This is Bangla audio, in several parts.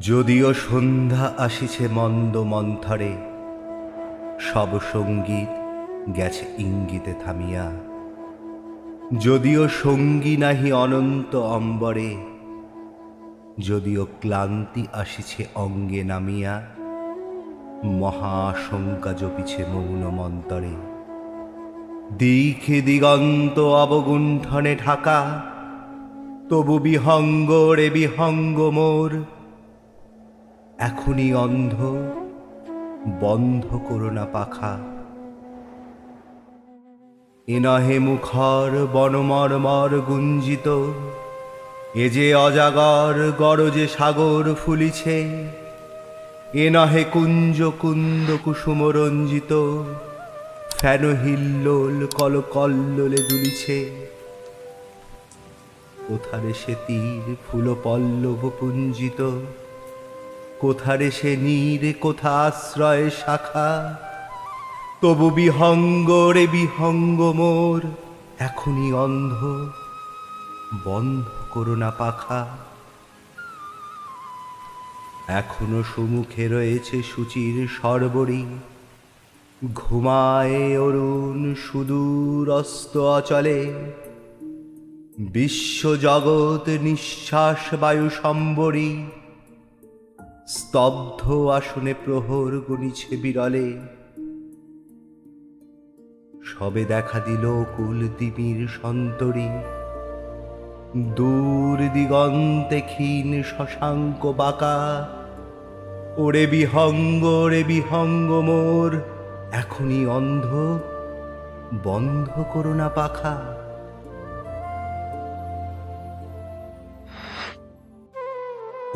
যদিও সন্ধ্যা আসিছে মন্দ মন্থরে, সব সংগীত গেছে ইঙ্গিতে থামিয়া। যদিও সঙ্গী নাহি অনন্ত অম্বরে, যদিও ক্লান্তি আসিছে অঙ্গে নামিয়া, মহাশঙ্কা জপিছে মৌন মন্তরে। দিখে দিগন্ত অবগুণ্ঠনে ঢাকা, তবু বিহঙ্গ রে বিহঙ্গ মোর এখনই অন্ধ, বন্ধ করো না পাখা। এ নহে মুখর বনমর্মর গুঞ্জিত, এ যে অজাগর গরজে সাগর ফুলিছে, এ নহে কুঞ্জ কুন্দ কুসুম রঞ্জিত, ফেন হিল্লোল কল কল্লোলে দুলিছে। কোথারে সে তীর ফুল পল্লব পুঞ্জিত কোথারে সে নীরে কোথা আশ্রয় শাখা? তবু বিহঙ্গ রে বিহঙ্গ মোর, এখনই অন্ধ, বন্ধ করো না পাখা। এখনও সুমুখে রয়েছে সূচির সর্বরী, ঘুমায় অরুণ সুদূর অস্ত অচলে। বিশ্ব জগৎ নিঃশ্বাস বায়ু সম্বরী স্তব্ধ আসনে প্রহর গণিছে বিরলে। সবে দেখা দিল কুল তিমির সন্তরী। দূর দিগন্তে ক্ষীণ শশাঙ্ক বাঁকা। ওরে বিহঙ্গ রে বিহঙ্গ মোর, এখনই অন্ধ, বন্ধ করো না পাখা।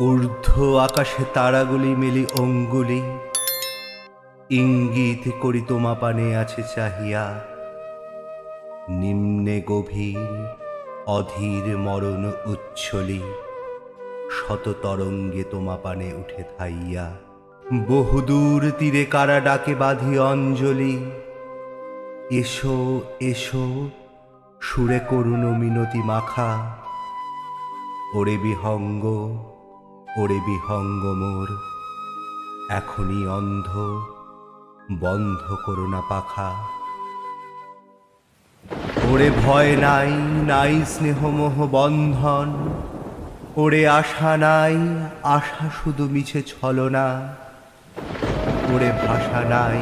ঊর্ধ্ব আকাশে তারাগুলি মেলি অঙ্গুলি। ইঙ্গিত করি তোমা পানে আছে চাহিয়া। নিম্নে গভীর, অধীর মরণ উচ্ছলি। শত তরঙ্গে তোমা পানে উঠে থাইয়া। বহুদূর তীরে কারা ডাকে বাঁধি অঞ্জলি। এসো এসো, সুরে করুণ মিনতি মাখা। ওরে বিহঙ্গ ওরে বিহঙ্গ মোর, এখনই অন্ধ, বন্ধ করো না পাখা। ওরে ভয় নাই নাই স্নেহমোহ বন্ধন, ওরে আশা নাই, আশা শুধু মিছে ছলনা। ওরে ভাষা নাই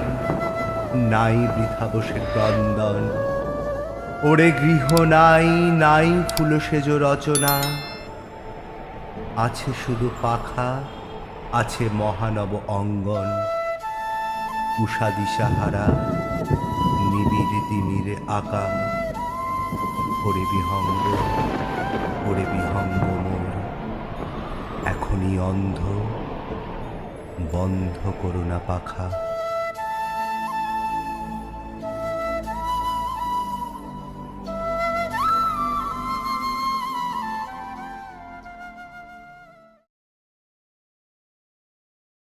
নাই বৃথা বসে ক্রন্দন। ওরে গৃহ নাই নাই ফুল সেজ রচনা। আছে শুধু পাখা, আছে মহানব অঙ্গন। উষা দিশাহারা, নিবিড় তিমির আকা ওরে বিহঙ্গ ওরে বিহঙ্গ মোর। এখনই অন্ধ, বন্ধ করো না পাখা।